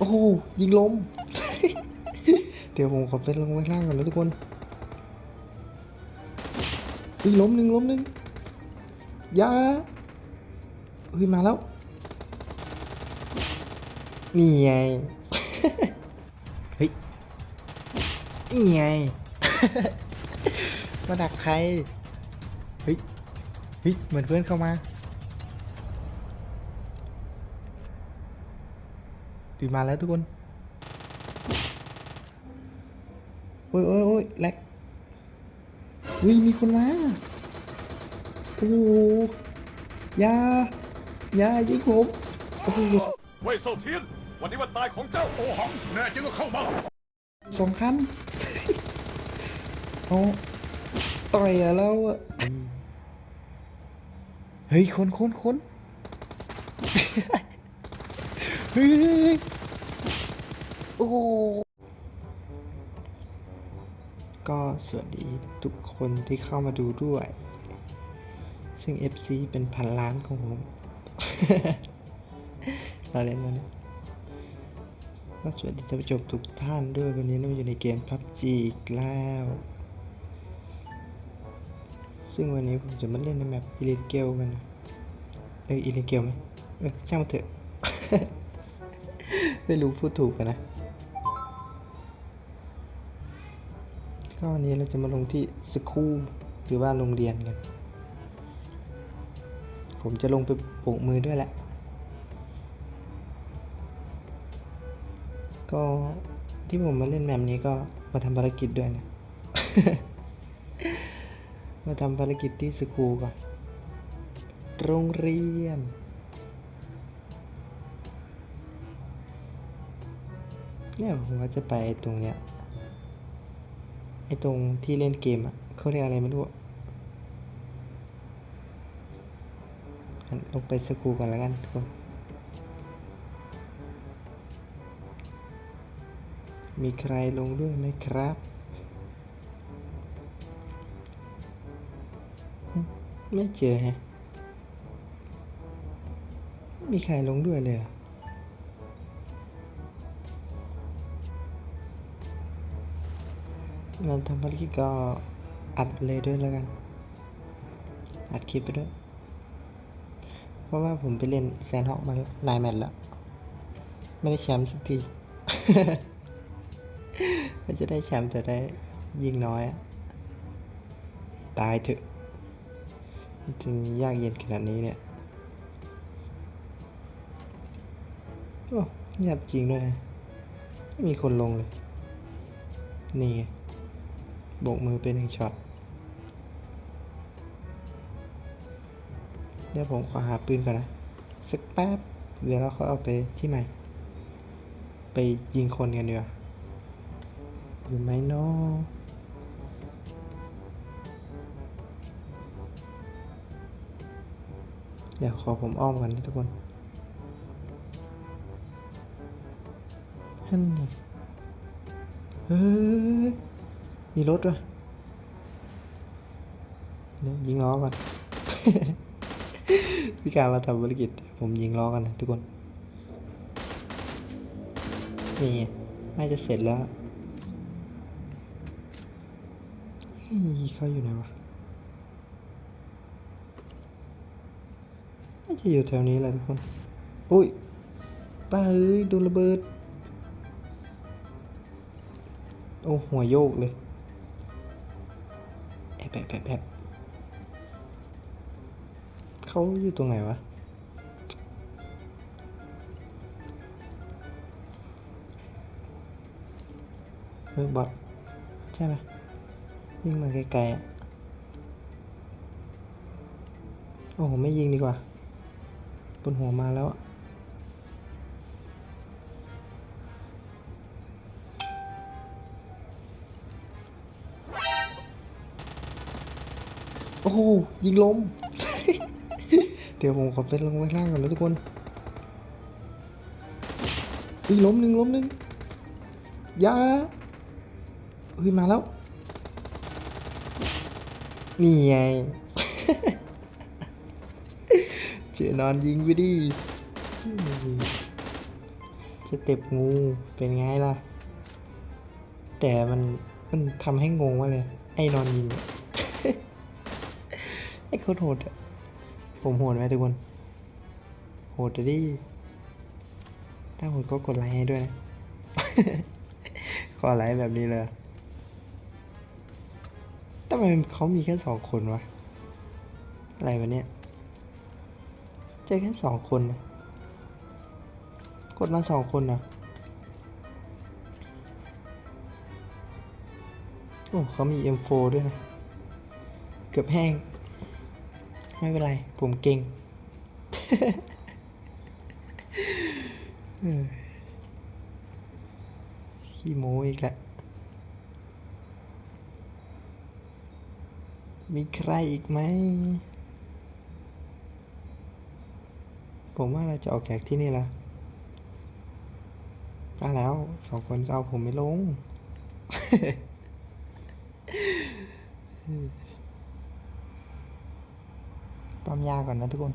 โอ้โหยิงล้มเดี๋ยวผมขอไปลงไว้ล่างก่อนนะทุกคนอุ้ยล้มหนึ่งล้มหนึ่งยาอุ้ยมาแล้ว นี่ไง เฮ้ย นี่ไง มาดักใคร เฮ้ย เฮ้ย เหมือนเพื่อนเข้ามา ตีมาแล้วทุกคนโอ้ยโอ้ยโอ้ยแลกวิมีคนมาโอ้โหอยาอยายิงผมโอ้โหเว่ยเซาเทียนวันนี้วันตายของเจ้าโอหังแน่จริงก็เข้ามาสองคันเอาต่อยอะแล้วอะเฮ้ยคนคนคน เฮ้ยโอ้ก็สวัสดีทุกคนที่เข้ามาดูด้วย ซึ่ง FC เป็นพันล้านของผมเราเล่นมาเนี่ยก็สวัสดีท่านผู้ชมทุกท่านด้วยวันนี้เราอยู่ในเกม PUBG อีกแล้ว ซึ่งวันนี้ผมจะมาเล่นในแมปอิเลเกลกันนะ เอออิเลเกลไหมเออช่างมันเถอะ ไม่รู้พูดถูกกันนะก็วันนี้เราจะมาลงที่สคูลหรือว่าโรงเรียนกัน ผมจะลงไปโบกมือด้วยแหละ ก็ที่ผมมาเล่นแมปนี้ก็มาทำภารกิจด้วยนะ มาทำภารกิจที่สกูลก่อน โรงเรียน เนี่ยผมว่าจะไปตรงเนี้ยไอตรงที่เล่นเกมอะเขาเรียกอะไรไม่รู้อะลงไปสกูก่อนแล้วกันทุกคนมีใครลงด้วยไหมครับ ไม่เจอฮะไม่มีใครลงด้วยเลยเห เราทำภารกิจก็อัดเลยด้วยแล้วกัน อัดคลิปไปด้วย เพราะว่าผมไปเล่นแซนฮอกมาหลายแมตช์แล้ว ไม่ได้แชมป์สักทีก็จะได้แชมป์แต่ได้ยิงน้อย ตายเถอะมันจึงยากเย็นขนาดนี้เนี่ย โอ้เงียบจริงด้วยไม่มีคนลงเลย นี่ โบกมือเป็นหนึ่งช็อตเดี๋ยวผมขอหาปืนก่อนนะ สักแป๊บ เดี๋ยวเราเขาเอาไปที่ใหม่ ไปยิงคนกันดีกว่าอยู่ไหมเนาะเดี๋ยวขอผมอ้อมกันนะทุกคนฮันนี่เฮ้ย มีรถวะเดี๋ยวยิงล้อก่อนพี่การมาทำภารกิจ ผมยิงล้อกันนะทุกคน นี่ไงน่าจะเสร็จแล้วเฮ้ยเขาอยู่ไหนวะ น่าจะอยู่แถวนี้แหละทุกคน อุ้ย ป้าเอ้ยโดนระเบิด โอ้ หัวโยกเลย แอบแอบแอบแอบเขาอยู่ตรงไหนวะ เฮ้ยบอทใช่ไหมวิ่งมาไกลๆอะโอ้โห ไม่ยิงดีกว่า บนหัวมาแล้วอะ โอ้โหยิงล้ม เดี๋ยวผมขอไปลงไว้ล่างก่อนนะทุกคนอีล้มหนึ่งล้มหนึ่งยาเฮ้ยมาแล้ว นี่ไง เจอนอนยิงไปดิสเต็ปงูเป็นไงล่ะ แต่มันมันทำให้งงว่าเลย ไอ้นอนยิง ไอ้โคตรโหดอะผมโหดไหมทุกคน โหดอะดิ ถ้าโหดก็กดไลค์ให้ด้วยนะ ขอไลค์แบบนี้เลยทำไมเขามีแค่สองคนวะ อะไรวะเนี่ย เจอแค่สองคนนะกดมาสองคนนะโอ้เขามี M4 ด้วยนะ เกือบแห้ง ไม่เป็นไร ผมเก่งขี้โม้อีกแล้วมีใครอีกไหม ผมว่าเราจะออกจากที่นี่ละมาแล้วสองคนก็เอาผมไม่ลง ปั๊มยาก่อนนะทุกคน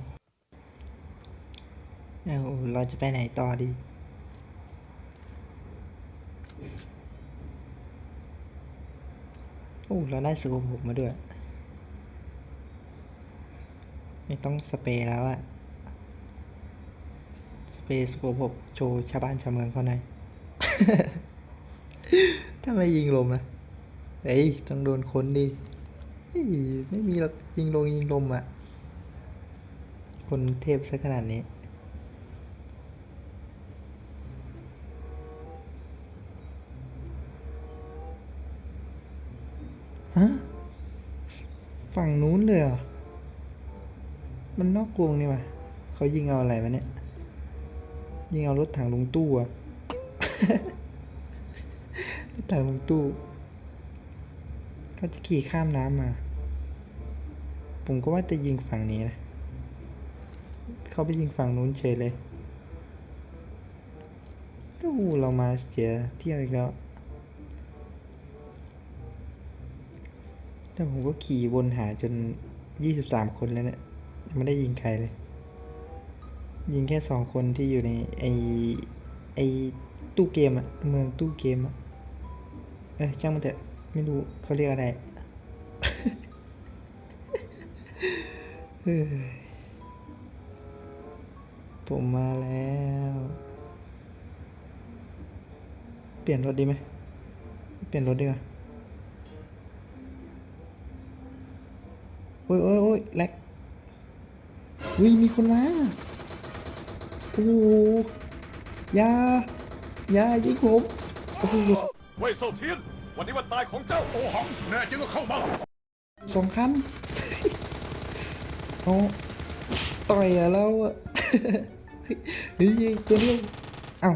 เอาเราจะไปไหนต่อดี โอ้เราได้สกูปผมมาด้วย ไม่ต้องสเปรย์แล้วอะสเปรย์สกูปผมโชว์ชาวบ้านชาวเมืองเขาหน่อยถ้าไม่ยิงลมนะเฮ้ย ต้องโดนคนดิไม่มีหรอกยิงลงยิงลมอะ คนเทพซะขนาดนี้ ฮะ ฝั่งนู้นเลยเหรอ มันนอกกรงนี่ว่ะเขายิงเอาอะไรวะเนี่ย ยิงเอารถถังลงตู้อะรถถังลงตู้เขาจะขี่ข้ามน้ำมา ผมก็ว่าจะยิงฝั่งนี้นะ เขาไปยิงฝั่งนู้นเฉยเลยโอ้เรามาเสียเที่ยวอีกแล้วแต่ผมก็ขี่วนหาจนยี่สิบสามคนแล้วเนี่ยไม่ได้ยิงใครเลย ยิงแค่สองคนที่อยู่ในไอไอตู้เกมอะเมืองตู้เกมอะเอ้ยช่างมันเถอะไม่รู้เขาเรียกอะไร เฮ้ย ผมมาแล้ว เปลี่ยนรถดีไหม เปลี่ยนรถดีกว่าโอ้ยโอ้ยโอ้ยแลกวิมีคนมาโอ้โหอยาอยายิงผมโอ้โหเว่ยเซาเทียน วันนี้วันตายของเจ้าโอหัง แน่จริงก็เข้ามาสองคันโอ้ต่อยอะเราอะ เฮ้ยตัวนี้เอ้า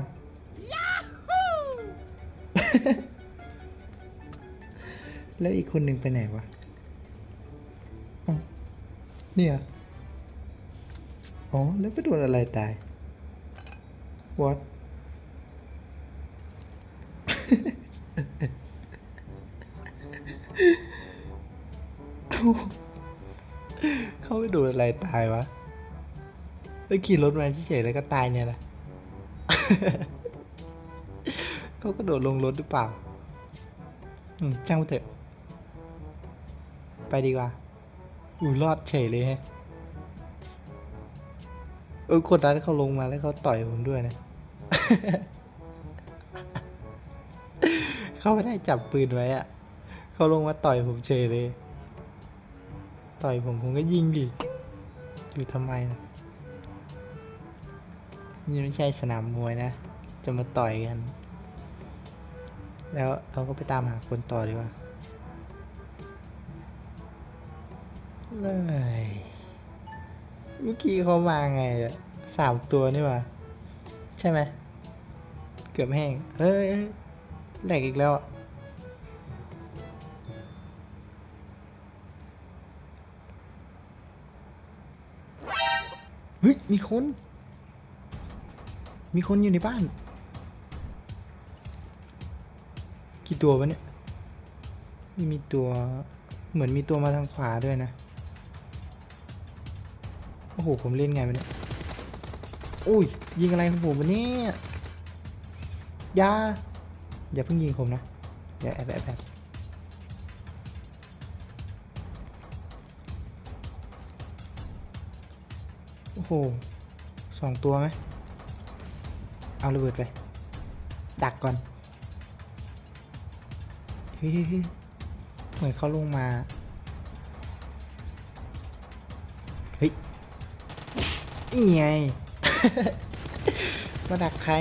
แล้วอีกคนหนึ่งไปไหนวะเนี่ยอ๋อ แล้วไปโดนอะไรตาย what เขาไปโดนอะไรตายวะ ไปขี่รถมาเฉยๆแล้วก็ตายเนี่ยแหละเขาก็โดดลงรถหรือเปล่า อืมช่างมันเถอะ ไปดีกว่า อุ้ยรอดเฉยเลยฮะเออคนนั้นเขาลงมาแล้วเขาต่อยผมด้วยนะ เขาไม่ได้จับปืนไว้อะเขาลงมาต่อยผมเฉยเลย ต่อยผมผมก็ยิงดิ อยู่ทำไมนะ นี่ไม่ใช่สนามมวยนะ จะมาต่อยกัน แล้วเราก็ไปตามหาคนต่อดีกว่าเลยเมื่อกี้เขามาไงอะสามตัวนี่ว่าใช่ไหม เกือบแห้งเฮ้ยแหลกอีกแล้วเฮ้ย มีคน มีคนอยู่ในบ้าน กี่ตัววะเนี่ยนี่มีตัว เหมือนมีตัวมาทางขวาด้วยนะ โอ้โห ผมเล่นไงวะเนี่ยอุ้ย ยิงอะไรของผมวะเนี่ยอย่าอย่าเพิ่งยิงผมนะเดี๋ยวแอบแอบแอบโอ้โหสองตัวไหม เอาระเบิดไป ดักก่อนเฮ้ยเฮ้ยเฮ้ยเหมือนเขาลงมา เฮ้ย นี่ไง มาดักใคร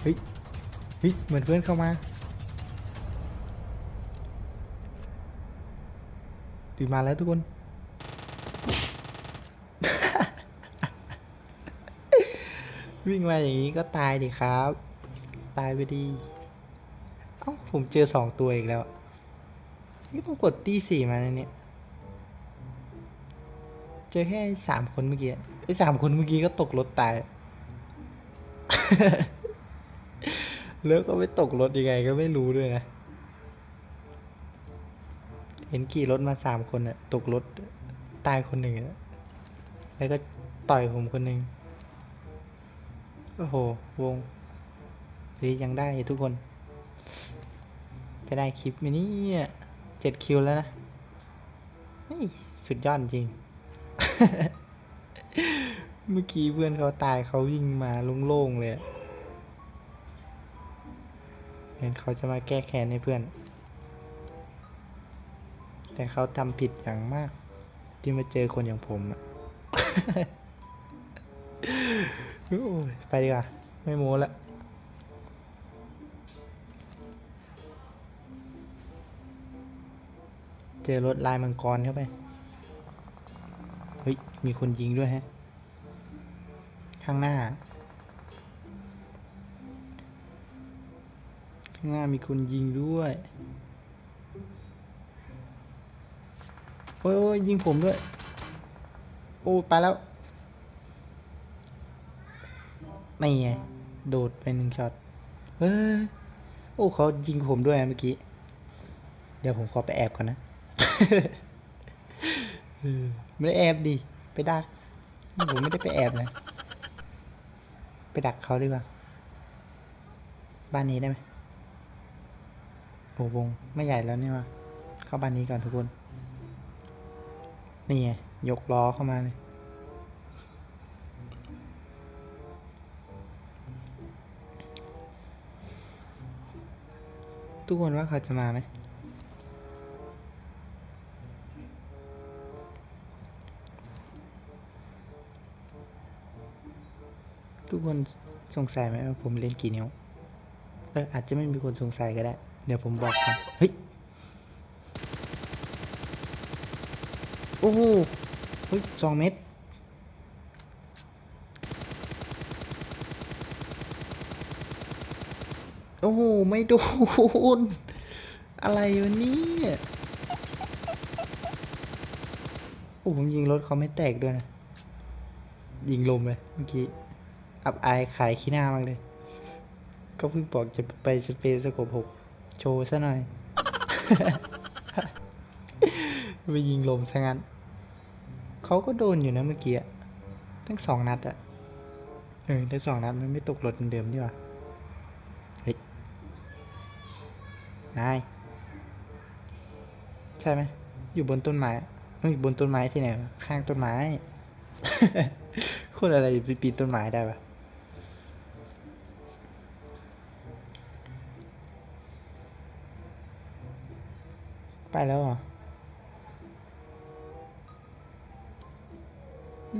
เฮ้ย เฮ้ย เหมือนเพื่อนเข้ามาตีมาแล้วทุกคน วิ่งมาอย่างนี้ก็ตายดิครับ ตายไปดี เอ้าผมเจอสองตัวอีกแล้ว นี่ผมกดตีสี่มาเนี่ย เจอแค่สามคนเมื่อกี้ ไอ้สามคนเมื่อกี้ก็ตกรถตาย แล้วก็ไม่ตกรถยังไงก็ไม่รู้ด้วยนะ เห็นขี่รถมาสามคนอะตกรถตายคนหนึ่งแล้วก็ต่อยผมคนหนึ่ง โอ้โห วงสียังได้ทุกคน จะได้คลิปมเนี่เจ็ดคิวแล้วนะเฮ้ยสุดยอดจริง เมื่อกี้เพื่อนเขาตายเขาวิ่งมาโล่งๆเลยเห็นเขาจะมาแก้แค้นให้เพื่อน แต่เขาทำผิดอย่างมาก ที่มาเจอคนอย่างผมอะ ไปดีกว่า ไม่โม้ละเจอรถลายมังกรเข้าไป เฮ้ย มีคนยิงด้วยฮะ ข้างหน้า ข้างหน้ามีคนยิงด้วย โอ้ยโอ้ยยิงผมด้วย โอ้ ไปแล้ว ไม่ไงโดดไปหนึ่งช็อตเฮ้ยโอ้เขายิงผมด้วยเมื่อกี้ เดี๋ยวผมขอไปแอบก่อนนะไม่ได้แอบดิไปดักผมไม่ได้ไปแอบนะไปดักเขาดีกว่าบ้านนี้ได้ไหมโอ้วงไม่ใหญ่แล้วนี่ว่าเข้าบ้านนี้ก่อนทุกคน นี่ไงยกล้อเข้ามาเลย ทุกคนว่าเขาจะมาไหมทุกคนสงสัยไหมว่าผมเล่นกี่นิ้วเอออาจจะไม่มีคนสงสัยก็ได้ เดี๋ยวผมบอกก่อนเฮ้ย โอ้โหเฮ้ยสองเม็ดโอ้โห ไม่โดน อะไรวะเนี่ยโอ้ผมยิงรถเขาไม่แตกด้วยนะ ยิงลมเลยเมื่อกี้ อับอายขายขี้หน้ามากเลย ก็เพิ่งบอกจะไปสเปซสโคปหกโชว์ซะหน่อย ไปยิงลมซะงั้น เขาก็โดนอยู่นะเมื่อกี้ ทั้งสองนัดอะเออทั้งสองนัดมันไม่ตกรถเหมือนเดิมดีกว่าเฮ้ย นาย ใช่ไหม อยู่บนต้นไม้เฮ้ยบนต้นไม้ที่ไหน ข้างต้นไม้ คนอะไรไปปีนต้นไม้ได้ปะไปแล้วเหรอ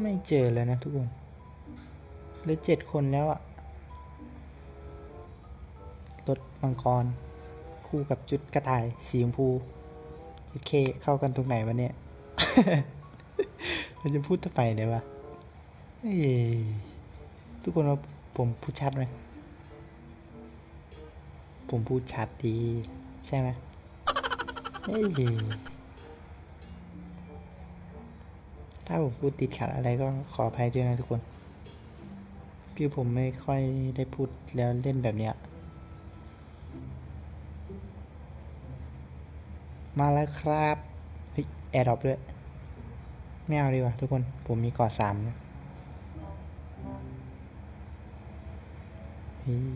ไม่เจอเลยนะทุกคนเหลือเจ็ดคนแล้วอะรถมังกร คู่กับจุดกระต่ายสีชมพูเคเข้ากันตรงไหนวะเนี่ยเราจะพูดต่อไปเดี๋ยววะเอ้ทุกคนว่าผมพูดชัดไหมผมพูดชัดดี ใช่ไหมเอ้ยถ้าผมพูดติดขัดอะไรก็ขออภัยด้วยนะทุกคน คือผมไม่ค่อยได้พูดแล้วเล่นแบบเนี้ย มาแล้วครับเฮ้ยแอร์ดรอปด้วยไม่เอาดีกว่าทุกคน ผมมีกอดสามนะเฮ้ย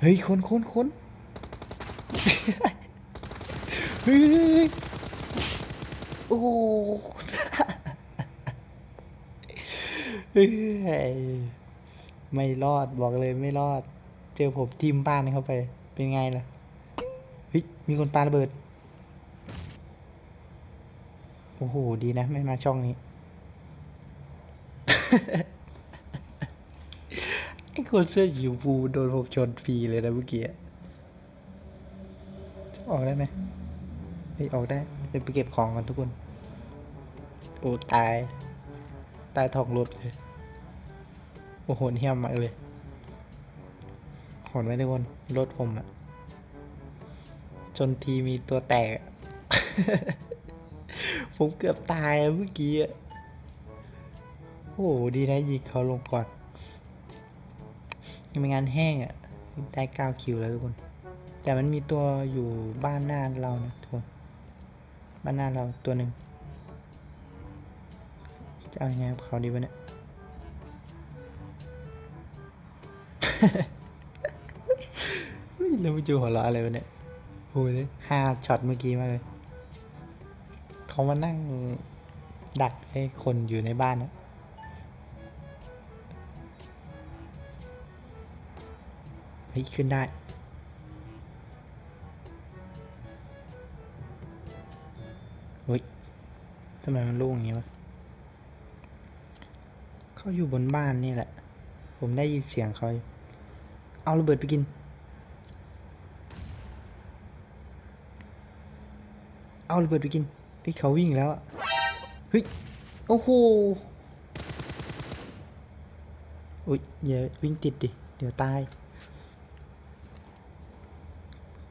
เฮ้ยคนคนคนเฮ้ยเฮ้ยโอ้ยไม่รอดบอกเลยไม่รอด เจอผมทีมบ้านเข้าไป เป็นไงล่ะ ฮ้ยมีคนปาระเบิด โอ้โห ดีนะ ไม่มาช่องนี้ ไอ้คนเสื้อสีชมพูโดนผมชนฟรีเลยนะเมื่อกี้อะออกได้ไหมเฮ้ยออกได้เดี๋ยวไปเก็บของกันทุกคน โอ้ตาย ตายทองรถเลย โอ้โหเหี้ยมมากเลยหอนไว้ทุกคน รถผมอะ จนทีมีตัวแตก ผมเกือบตายเมื่อกี้อะโอ้โหดีนะยิงเขาลงก่อนยังเป็นงานแห้งอะ่ะ ได้เก้าคิวแล้วทุกคน แต่มันมีตัวอยู่บ้านหน้าเรานะทุกคน บ้านหน้าเราตัวหนึ่งจะเอาไงกับเขาดีวะเนี่ยเฮ้ยแล้วมาจูหัวเราะอะไรวะเนี่ย โอ้ยห้าช็อตเมื่อกี้มาเลย เขามานั่งดักให้คนอยู่ในบ้านนะเฮ้ยขึ้นได้เฮ้ยทำไมมันล่งอย่างงี้วะเขาอยู่บนบ้านนี่แหละ ผมได้ยินเสียงเขา เอาระเบิดไปกิน เอาระเบิดไปกินเฮ้เขาวิ่งแล้วอะเฮ้ยโอ้โหอุ้ยอย่าวิ่งติดดิ เดี๋ยวตาย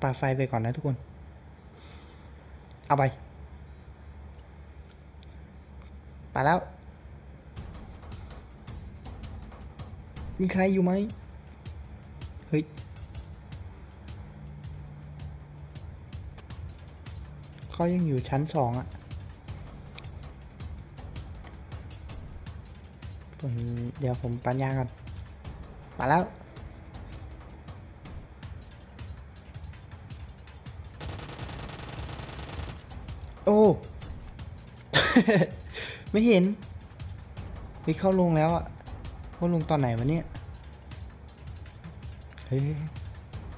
ปาไฟไปก่อนนะทุกคน เอาไปไปแล้ว มีใครอยู่ไหมเฮ้ย เขายังอยู่ชั้นสองอะผมเดี๋ยวผมปัญญากันมาแล้ว โอ้ ไม่เห็นเฮ้ยเข้าลงแล้วอะเข้าลงตอนไหนวะเนี่ย เฮ้ย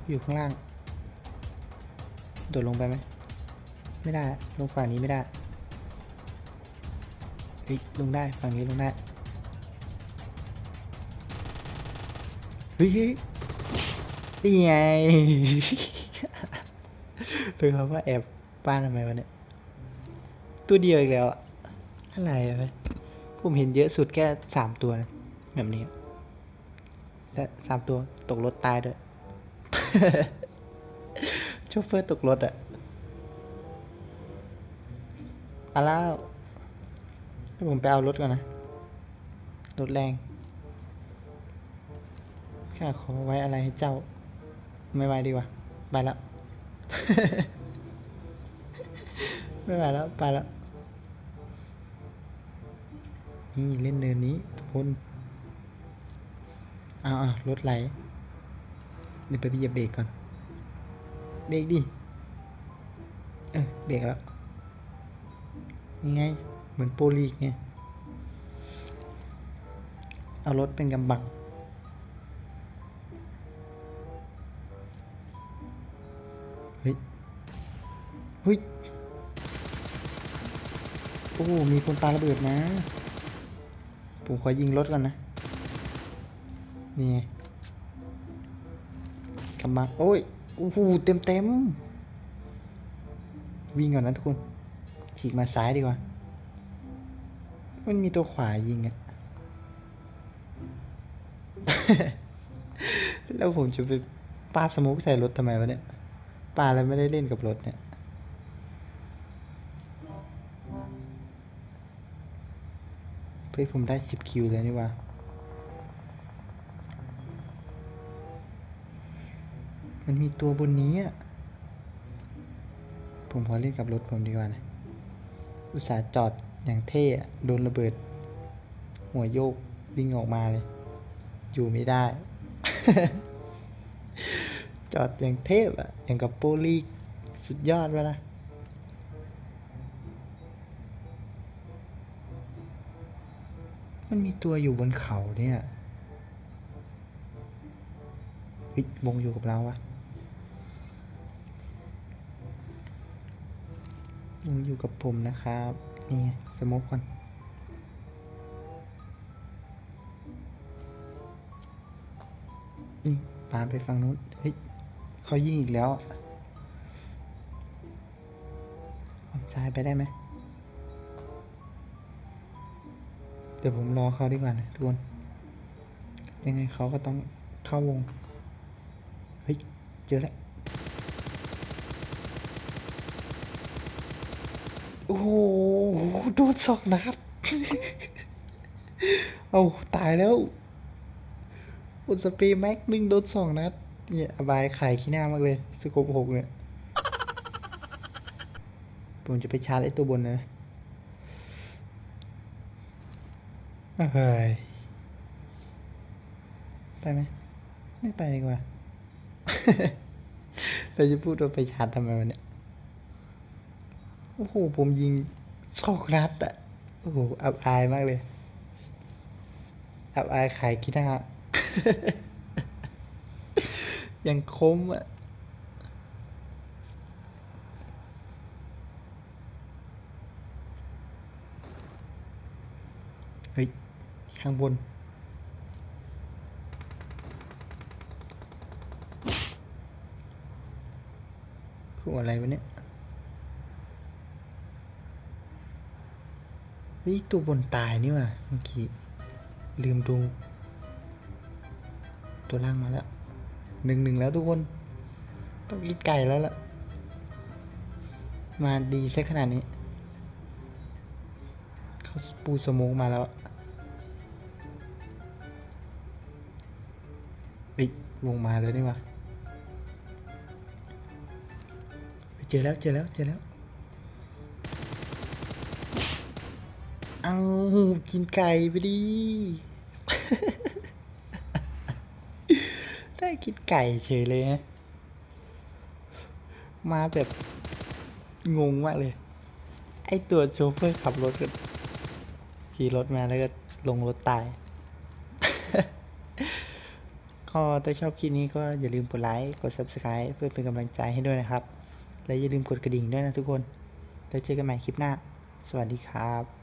อยู่ข้างล่าง โดดลงไปไหม ไม่ได้ ลงฝั่งนี้ไม่ได้เฮ้ยลงได้ ฝั่งนี้ลงได้ เฮ้ยเฮ้ยนี่ไงดูเขาว่าแอบป้านทำไมวะเนี่ย ตัวเดียวอีกแล้ว อะอะไรอะผมเห็นเยอะสุดแค่สามตัวนะแบบนี้ และสามตัวตกรถตายด้วยโชเฟอร์ตกรถอะ มาแล้วผมไปเอารถก่อนนะ รถแรงข้าขอไว้อะไรให้เจ้า ไม่ไว้ดีกว่า ไปแล้ว ไม่ไหวแล้ว ไปแล้ว นี่เล่นเนินนี้ทุกคนอ้าวๆรถไหลเดี๋ยวไปเหยียบเบรกก่อน เบรกดิ เออเบรกแล้ว ไง เหมือนโปลีกไง เอารถเป็นกำบังเฮ้ย เฮ้ย โอ้ มีคนปาระเบิดนะ ผมขอยิงรถก่อนนะ นี่ไงกำบัง โอ้ย โอ้โห เต็มเต็ม วิ่งก่อนนะทุกคน ฉีกมาซ้ายดีกว่า มันมีตัวขวายิงอะแล้วผมจะไปปาสมุกใส่รถทำไมวะเนี่ยปาแล้วไม่ได้เล่นกับรถเนี่ยเพื่อผมได้สิบคิวแล้วนี่ว่ามันมีตัวบนนี้อะ ผมขอเล่นกับรถผมดีกว่านะ อุตส่าห์จอดอย่างเท่อะโดนระเบิด หัวโยกวิ่งออกมาเลย อยู่ไม่ได้ จอดอย่างเทพอะอย่างกับโปลีสุดยอดไปละมันมีตัวอยู่บนเขาเนี่ยเฮ้ยวงอยู่กับเราวะ วงอยู่กับผมนะครับ นี่ไงสโมกก่อนอืมปาไปฝั่งนู้น เฮ้ยเขายิงอีกแล้วอะออกซ้ายไปได้ไหม เดี๋ยวผมรอเขาดีกว่านะทุกคน ยังไงเขาก็ต้องเข้าวง เฮ้ย เจอแล้ว โอ้โหโดนสองนัดเอาตายแล้ว อุสเปรย์แม็กหนึ่งโดนสองนัดเนี่ยอบายขายขี้หน้ามากเลยสโคปหกเนี่ยผมจะไปชาร์จไอ้ตัวบนนะเฮ้ยไปไหมไม่ไปดีกว่าเราจะพูดว่าไปชาร์จทำไมวันเนี้ย โอ้โห ผมยิงสองนัดอะโอ้โห อับอายมากเลย อับอายขายขี้หน้ายังคมอะเฮ้ย ข้างบนคืออะไรวะเนี่ย ฮ้ยตัวบนตายนี่ว่ะเมื่อกี้ลืมดู ตัวล่างมาแล้วหนึ่งหนึ่งแล้วทุกคน ต้องกินไก่แล้วล่ะ มาดีซะขนาดนี้ เขาปูสโมกมาแล้วเฮ้ยวงมาเลยนี่วะเจอแล้วเจอแล้วเจอแล้ว เอากินไก่ไปดิ ได้กินไก่เฉยเลยฮะ มาแบบงงมากเลย ไอตัวโชเฟอร์ขับรถก็ขี่รถมาแล้วก็ลงรถตาย ก็ถ้าชอบคลิปนี้ก็อย่าลืมกดไลค์ กด subscribe เพื่อเป็นกำลังใจให้ด้วยนะครับ และอย่าลืมกดกระดิ่งด้วยนะทุกคน แล้วเจอกันใหม่คลิปหน้า สวัสดีครับ